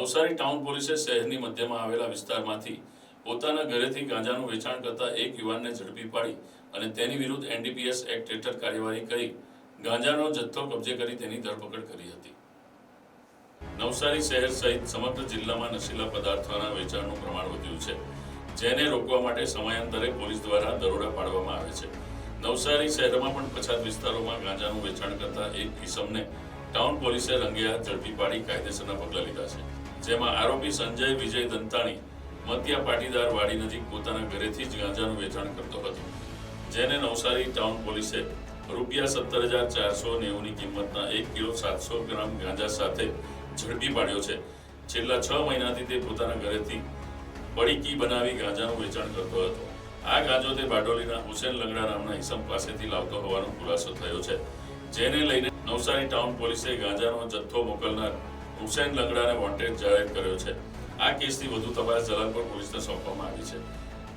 Navsari town પોલીસે શહેરની મધ્યમાં આવેલા વિસ્તારમાંથી પોતાના ઘરેથી ગાંજાનું વેચાણ કરતા એક યુવાનને ઝડપી પાડી અને તેની વિરુદ્ધ એનડીપીએસ એક્ટ હેઠળ કાર્યવાહી કરી ગાંજાનો જથ્થો કબજે કરી તેની ધરપકડ કરી હતી. નવસારી શહેર સહિત સમગ્ર જિલ્લામાં નશીલા પદાર્થોના વેચાણનું પ્રમાણ વધ્યું છે, જેને રોકવા માટે સમયાંતરે પોલીસ દ્વારા દરોડા પાડવામાં આવે છે. નવસારી શહેરમાં પણ પછાત વિસ્તારોમાં ગાંજાનું વેચાણ કરતા એક કિસમને ટાઉન પોલીસે રંગે હાથ ઝડપી પાડી કાયદેસરના પગલાં લીધા છે. જેમાં આરોપી સંજય વિજય દંતાણી મતિયા પાટીદાર વાડી નજીક પોતાના ઘરેથી જ ગાંજાનું વેચાણ કરતો હતો, જેને નવસારી ટાઉન પોલીસે રૂપિયા સત્તર હજાર ચારસો નેવુંની કિંમતના એક કિલો સાતસો ગ્રામ ગાંજા સાથે ઝડપી પાડ્યો છે. છેલ્લા છ મહિનાથી તે પોતાના ઘરેથી બળીકી બનાવી ગાંજાનું વેચાણ કરતો હતો. આ ગાંજો તે બારડોલીના હુસેન લંગડા નામના ઇસમ પાસેથી લાવતો હોવાનો ખુલાસો થયો છે, જેને લઈને નવસારી ટાઉન પોલીસે ગાંજાનો જથ્થો મોકલનાર હુસેન લંગડાને વોન્ટેડ જાહેર કર્યો છે. આ કેસની વધુ તપાસ જલાલપુર પોલીસને સોંપવામાં આવી છે.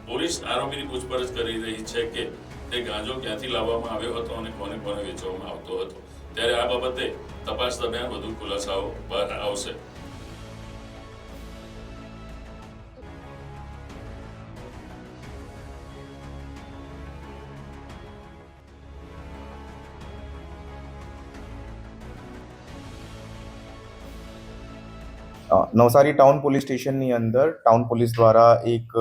પોલીસ આરોપીની પૂછપરછ કરી રહી છે કે તે ગાંજો ક્યાંથી લાવવામાં આવ્યો હતો અને કોને કોને વેચવામાં આવતો હતો. ત્યારે આ બાબતે તપાસ દરમિયાન વધુ ખુલાસાઓ બહાર આવશે. નવસારી ટાઉન પોલીસ સ્ટેશનની અંદર ટાઉન પોલીસ દ્વારા એક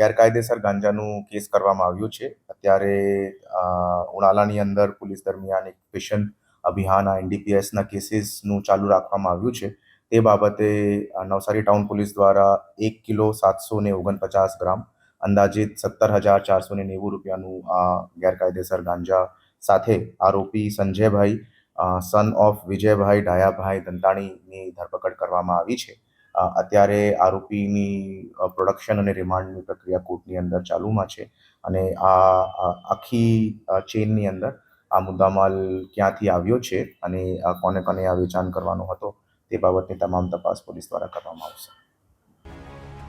ગેરકાયદેસર ગાંજાનું કેસ કરવામાં આવ્યું છે. અત્યારે ઉનાળાની અંદર પોલીસ દરમિયાન એક મિશન અભિયાન, આ એનડીપીએસના કેસીસનું ચાલુ રાખવામાં આવ્યું છે. તે બાબતે નવસારી ટાઉન પોલીસ દ્વારા એક કિલો સાતસો ને ઓગણપચાસ ગ્રામ, અંદાજિત સત્તર હજાર ચારસો ને નેવું રૂપિયાનું આ ગેરકાયદેસર ગાંજા સાથે આરોપી સંજયભાઈ સન ઓફ વિજયભાઈ ડાયાભાઈ દંતાણીની ધરપકડ કરવામાં આવી છે. અત્યારે આરોપીની પ્રોડક્શન અને રિમાન્ડની પ્રક્રિયા કોર્ટની અંદર ચાલુમાં છે અને આ આખી ચેનની અંદર આ મુદ્દામાલ ક્યાંથી આવ્યો છે અને કોને કોને આ વેચાણ કરવાનો હતો તે બાબતની તમામ તપાસ પોલીસ દ્વારા કરવામાં આવશે.